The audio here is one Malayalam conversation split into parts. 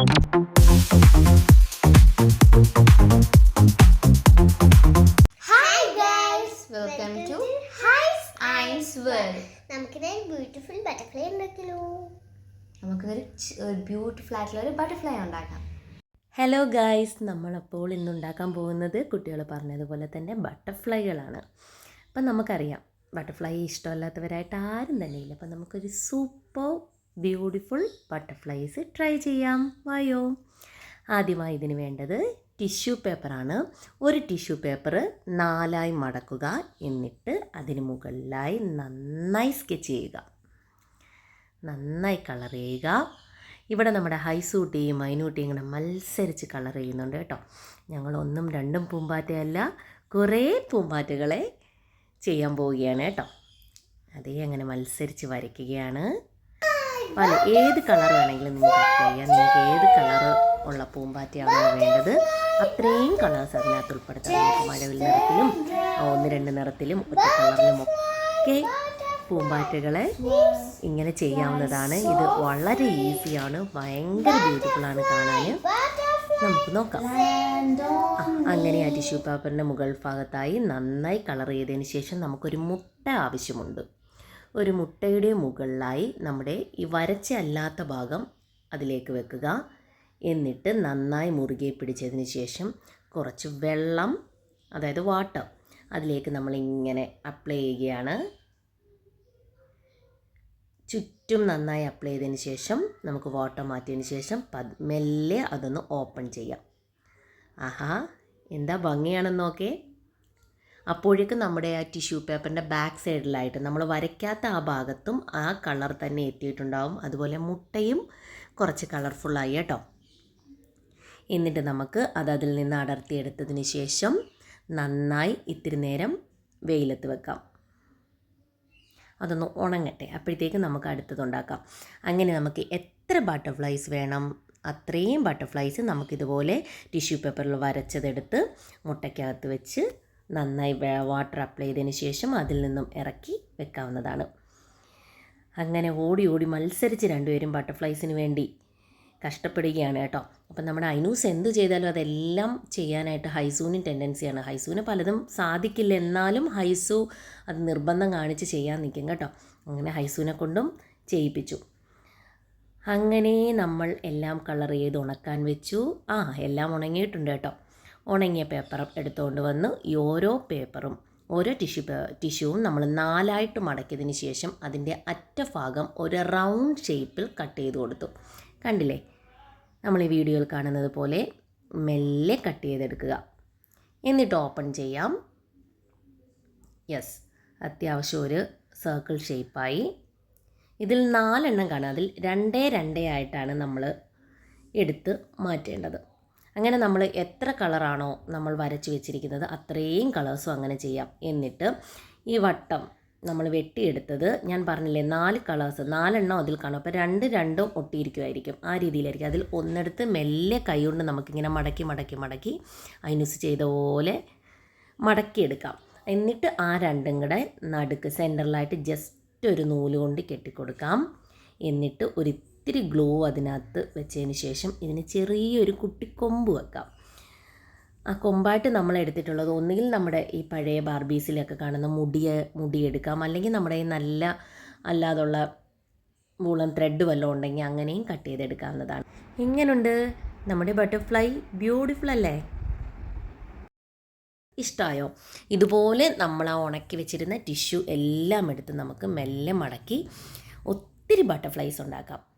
ബ്യൂട്ടിഫുൾ ബട്ടർഫ്ലൈ ഉണ്ടാക്കലോ നമുക്കൊരു ബ്യൂട്ടിഫുൾ ആയിട്ടുള്ള ഒരു ബട്ടർഫ്ലൈ ഉണ്ടാക്കാം. ഹലോ ഗായ്സ് നമ്മളപ്പോൾ ഇന്ന് ഉണ്ടാക്കാൻ പോകുന്നത് കുട്ടികൾ പറഞ്ഞതുപോലെ തന്നെ ബട്ടർഫ്ലൈകളാണ് അപ്പം നമുക്കറിയാം ബട്ടർഫ്ലൈ ഇഷ്ടമല്ലാത്തവരായിട്ട് ആരും തന്നെയില്ല. ഇല്ല അപ്പം നമുക്കൊരു സൂപ്പർ ബ്യൂട്ടിഫുൾ ബട്ടർഫ്ലൈസ് ട്രൈ ചെയ്യാം. വായോ. ആദ്യമായി ഇതിന് വേണ്ടത് ടിഷ്യൂ പേപ്പറാണ് ഒരു ടിഷ്യൂ പേപ്പർ നാലായി മടക്കുക. എന്നിട്ട് അതിന് മുകളിലായി നന്നായി സ്കെച്ച് ചെയ്യുക. നന്നായി കളർ ചെയ്യുക. ഇവിടെ നമ്മുടെ ഹൈസൂട്ടിയും മൈനൂട്ടിയും ഇങ്ങനെ മത്സരിച്ച് കളർ ചെയ്യുന്നുണ്ട് കേട്ടോ. ഞങ്ങൾ ഒന്നും രണ്ടും പൂമ്പാറ്റയല്ല കുറേ പൂമ്പാറ്റകളെ ചെയ്യാൻ പോവുകയാണ് കേട്ടോ. അതേ അങ്ങനെ മത്സരിച്ച് വരയ്ക്കുകയാണ്. പല ഏത് കളർ വേണമെങ്കിലും നിങ്ങൾക്ക് അപ്ലൈ ചെയ്യാം. നിങ്ങൾക്ക് ഏത് കളർ ഉള്ള പൂമ്പാറ്റയാണോ വേണ്ടത് അത്രയും കളേഴ്സ് അതിനകത്ത് ഉൾപ്പെടുത്താം. നമുക്ക് മഴവിൽ നിറത്തിലും ഒന്ന് രണ്ട് നിറത്തിലും ഒറ്റ കളറിലും ഒക്കെ പൂമ്പാറ്റകളെ ഇങ്ങനെ ചെയ്യാവുന്നതാണ്. ഇത് വളരെ ഈസിയാണ് ഭയങ്കര ബ്യൂട്ടിഫുള്ളാണ് കാണാൻ. നമുക്ക് നോക്കാം. അങ്ങനെ ആ ടിഷ്യൂ പേപ്പറിന്റെ മുകൾ ഭാഗത്തായി നന്നായി കളർ ചെയ്തതിന് ശേഷം നമുക്കൊരു മുട്ട ആവശ്യമുണ്ട്. ഒരു മുട്ടയുടെ മുകളിലായി നമ്മുടെ ഈ വരച്ച അല്ലാത്ത ഭാഗം അതിലേക്ക് വെക്കുക. എന്നിട്ട് നന്നായി മുറുകെ പിടിച്ചതിന് ശേഷം കുറച്ച് വെള്ളം അതായത് വാട്ടർ അതിലേക്ക് നമ്മളിങ്ങനെ അപ്ലൈ ചെയ്യുകയാണ്. ചുറ്റും നന്നായി അപ്ലൈ ചെയ്തതിന് ശേഷം നമുക്ക് വാട്ടർ മാറ്റിയതിന് ശേഷം മെല്ലെ അതൊന്ന് ഓപ്പൺ ചെയ്യാം. ആഹാ എന്താ ഭംഗിയാണെന്ന് നോക്കേ. അപ്പോഴേക്കും നമ്മുടെ ആ ടിഷ്യൂ പേപ്പറിന്റെ ബാക്ക് സൈഡിലായിട്ട് നമ്മൾ വരയ്ക്കാത്ത ആ ഭാഗത്തും ആ കളർ തന്നെ എത്തിയിട്ടുണ്ടാവും. അതുപോലെ മുട്ടയും കുറച്ച് കളർഫുള്ളായി കേട്ടോ. എന്നിട്ട് നമുക്ക് അത് അതിൽ നിന്ന് അടർത്തിയെടുത്തതിന് ശേഷം നന്നായി ഇത്തിരി നേരം വെയിലത്ത് വെക്കാം. അതൊന്ന് ഉണങ്ങട്ടെ. അപ്പോഴത്തേക്ക് നമുക്ക് അടുത്തതുണ്ടാക്കാം അങ്ങനെ നമുക്ക് എത്ര ബട്ടർഫ്ലൈസ് വേണം? അത്രയും ബട്ടർഫ്ലൈസ് നമുക്കിതുപോലെ ടിഷ്യൂ പേപ്പറിൽ വരച്ചതെടുത്ത് മുട്ടയ്ക്കകത്ത് വെച്ച് നന്നായി വാട്ടർ അപ്ലൈ ചെയ്തതിന് ശേഷം അതിൽ നിന്നും ഇറക്കി വെക്കാവുന്നതാണ്. അങ്ങനെ ഓടി ഓടി മത്സരിച്ച് രണ്ടുപേരും ബട്ടർഫ്ലൈസിന് വേണ്ടി കഷ്ടപ്പെടുകയാണ് കേട്ടോ. അപ്പം നമ്മുടെ ഐനൂസ് എന്ത് ചെയ്താലും അതെല്ലാം ചെയ്യാനായിട്ട് ഹൈസൂവിന് ടെൻഡൻസിയാണ് ഹൈസൂന് പലതും സാധിക്കില്ല എന്നാലും ഹൈസു അത് നിർബന്ധം കാണിച്ച് ചെയ്യാൻ നിൽക്കും കേട്ടോ. അങ്ങനെ ഹൈസൂനെ കൊണ്ടും ചെയ്യിപ്പിച്ചു. അങ്ങനെ നമ്മൾ എല്ലാം കളർ ചെയ്ത് ഉണക്കാൻ വെച്ചു. ആ എല്ലാം ഉണങ്ങിയിട്ടുണ്ട് കേട്ടോ. ഉണങ്ങിയ പേപ്പർ എടുത്തുകൊണ്ട് വന്ന് ഈ ഓരോ പേപ്പറും ഓരോ ടിഷ്യൂ ടിഷ്യൂവും നമ്മൾ നാലായിട്ട് മടക്കിയതിന് ശേഷം അതിന്റെ അറ്റഭാഗം ഒരു റൗണ്ട് ഷേപ്പിൽ കട്ട് ചെയ്ത് കൊടുത്തു. കണ്ടില്ലേ? നമ്മൾ ഈ വീഡിയോയിൽ കാണുന്നത് പോലെ മെല്ലെ കട്ട് ചെയ്തെടുക്കുക. എന്നിട്ട് ഓപ്പൺ ചെയ്യാം. യെസ് അത്യാവശ്യം ഒരു സർക്കിൾ ഷേപ്പായി ഇതിൽ നാലെണ്ണം കാണാം. അതിൽ രണ്ടേ രണ്ടേ ആയിട്ടാണ് നമ്മൾ എടുത്ത് മാറ്റേണ്ടത്. അങ്ങനെ നമ്മൾ എത്ര കളറാണോ നമ്മൾ വരച്ച് വെച്ചിരിക്കുന്നത് അത്രയും കളേഴ്സും അങ്ങനെ ചെയ്യാം. എന്നിട്ട് ഈ വട്ടം നമ്മൾ വെട്ടിയെടുത്തത് ഞാൻ പറഞ്ഞില്ലേ നാല് കളേഴ്സ് നാലെണ്ണം അതിൽ കാണും. അപ്പോൾ രണ്ട് രണ്ടും ഒട്ടിയിരിക്കുമായിരിക്കും. ആ രീതിയിലായിരിക്കും. അതിൽ ഒന്നെടുത്ത് മെല്ലെ കൈകൊണ്ട് നമുക്കിങ്ങനെ മടക്കി മടക്കി മടക്കി അതിനുസ് ചെയ്ത പോലെ മടക്കിയെടുക്കാം. എന്നിട്ട് ആ രണ്ടും കൂടെ നടുക്ക് സെന്ററിലായിട്ട് ജസ്റ്റ് ഒരു നൂൽ കൊണ്ട് കെട്ടിക്കൊടുക്കാം. എന്നിട്ട് ഒരു ഇത്തിരി ഗ്ലോ അതിനകത്ത് വെച്ചതിന് ശേഷം ഇതിന് ചെറിയൊരു കുട്ടി കൊമ്പ് വെക്കാം. ആ കൊമ്പായിട്ട് നമ്മൾ എടുത്തിട്ടുള്ളത് ഒന്നുകിൽ നമ്മുടെ ഈ പഴയ ബാർബീസിലൊക്കെ കാണുന്ന മുടിയെ മുടിയെടുക്കാം. അല്ലെങ്കിൽ നമ്മുടെ ഈ നല്ല അല്ലാതുള്ള വൂളൻ ത്രെഡ് വല്ലതും ഉണ്ടെങ്കിൽ അങ്ങനെയും കട്ട് ചെയ്തെടുക്കാവുന്നതാണ്. ഇങ്ങനുണ്ട് നമ്മുടെ ബട്ടർഫ്ലൈ ബ്യൂട്ടിഫുൾ അല്ലേ? ഇഷ്ടമായോ ഇതുപോലെ നമ്മൾ ആ ഉണക്കി വെച്ചിരുന്ന ടിഷ്യൂ എല്ലാം എടുത്ത് നമുക്ക് മെല്ലെ മടക്കി ഒത്തിരി ബട്ടർഫ്ലൈസ് ഉണ്ടാക്കാം.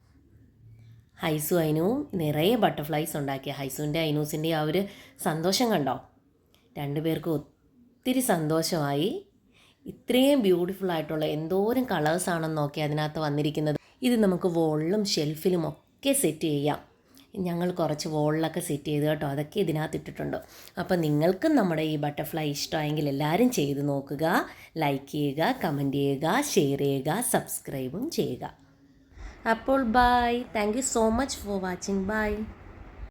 ഹൈസു അയിനുവും നിറയെ ബട്ടർഫ്ലൈസ് ഉണ്ടാക്കിയ ഹൈസുവിന്റെ അയിനൂസിന്റെ ആ ഒരു സന്തോഷം കണ്ടോ? രണ്ടുപേർക്കും ഒത്തിരി സന്തോഷമായി. ഇത്രയും ബ്യൂട്ടിഫുൾ ആയിട്ടുള്ള എന്തോരം കളേഴ്സാണെന്ന് നോക്കി അതിനകത്ത് വന്നിരിക്കുന്നത്. ഇത് നമുക്ക് വോളിലും ഷെൽഫിലും ഒക്കെ സെറ്റ് ചെയ്യാം. ഞങ്ങൾ കുറച്ച് വോളിലൊക്കെ സെറ്റ് ചെയ്ത് കേട്ടോ. അതൊക്കെ ഇതിനകത്ത് ഇട്ടിട്ടുണ്ട്. അപ്പോൾ നിങ്ങൾക്കും നമ്മുടെ ഈ ബട്ടർഫ്ലൈ ഇഷ്ടമായെങ്കിൽ എല്ലാവരും ചെയ്ത് നോക്കുക ലൈക്ക് ചെയ്യുക കമന്റ് ചെയ്യുക ഷെയർ ചെയ്യുക സബ്സ്ക്രൈബും ചെയ്യുക. അപ്പോൾ bye thank you so much for watching bye